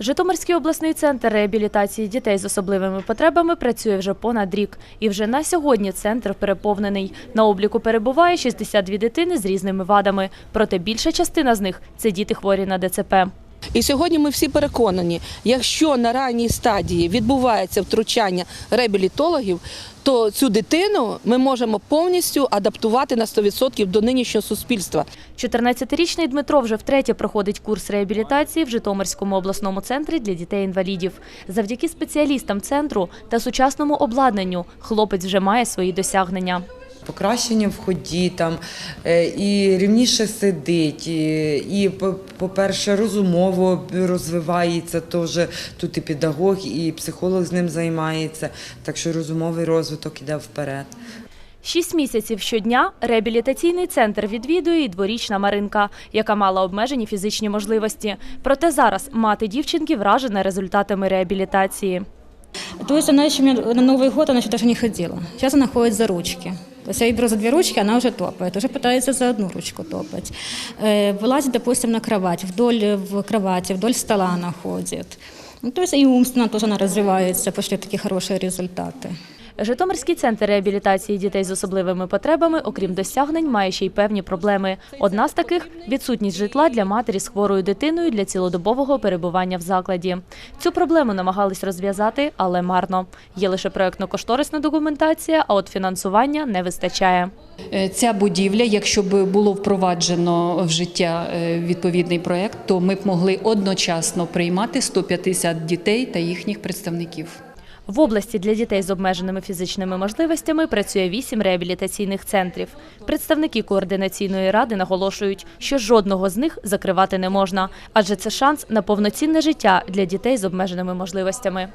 Житомирський обласний центр реабілітації дітей з особливими потребами працює вже понад рік. І вже на сьогодні центр переповнений. На обліку перебуває 62 дитини з різними вадами. Проте більша частина з них – це діти хворі на ДЦП. І сьогодні ми всі переконані, якщо на ранній стадії відбувається втручання реабілітологів, то цю дитину ми можемо повністю адаптувати на 100% до нинішнього суспільства. 14-річний Дмитро вже втретє проходить курс реабілітації в Житомирському обласному центрі для дітей-інвалідів. Завдяки спеціалістам центру та сучасному обладнанню хлопець вже має свої досягнення. Покращення в ході там е, і рівніше сидить, і, і по- по-перше, розумово розвивається теж. Тут і педагог, і психолог з ним займається, так що розумовий розвиток іде вперед. Шість місяців щодня реабілітаційний центр відвідує і дворічна Маринка, яка мала обмежені фізичні можливості. Проте зараз мати дівчинки вражена результатами реабілітації. То есть она еще на Новый год, она еще даже не ходила. Сейчас она ходит за ручки. То есть я ей беру за две ручки, она уже топает, уже пытается за одну ручку топать. Э, Вылазит, допустим, на кровать, вдоль э, в кровати, вдоль стола она ходит. Ну, то есть и умственно тоже она развивается, пошли такие хорошие результаты. Житомирський центр реабілітації дітей з особливими потребами, окрім досягнень, має ще й певні проблеми. Одна з таких відсутність житла для матері з хворою дитиною для цілодобового перебування в закладі. Цю проблему намагались розв'язати, але марно. Є лише проектно-кошторисна документація, а от фінансування не вистачає. Е, Ця будівля, якщо б було впроваджено в життя е, відповідний проект, то ми б могли одночасно приймати 150 дітей та їхніх представників. В області для дітей з обмеженими фізичними можливостями працює вісім реабілітаційних центрів. Представники координаційної ради наголошують, що жодного з них закривати не можна, адже це шанс на повноцінне життя для дітей з обмеженими можливостями.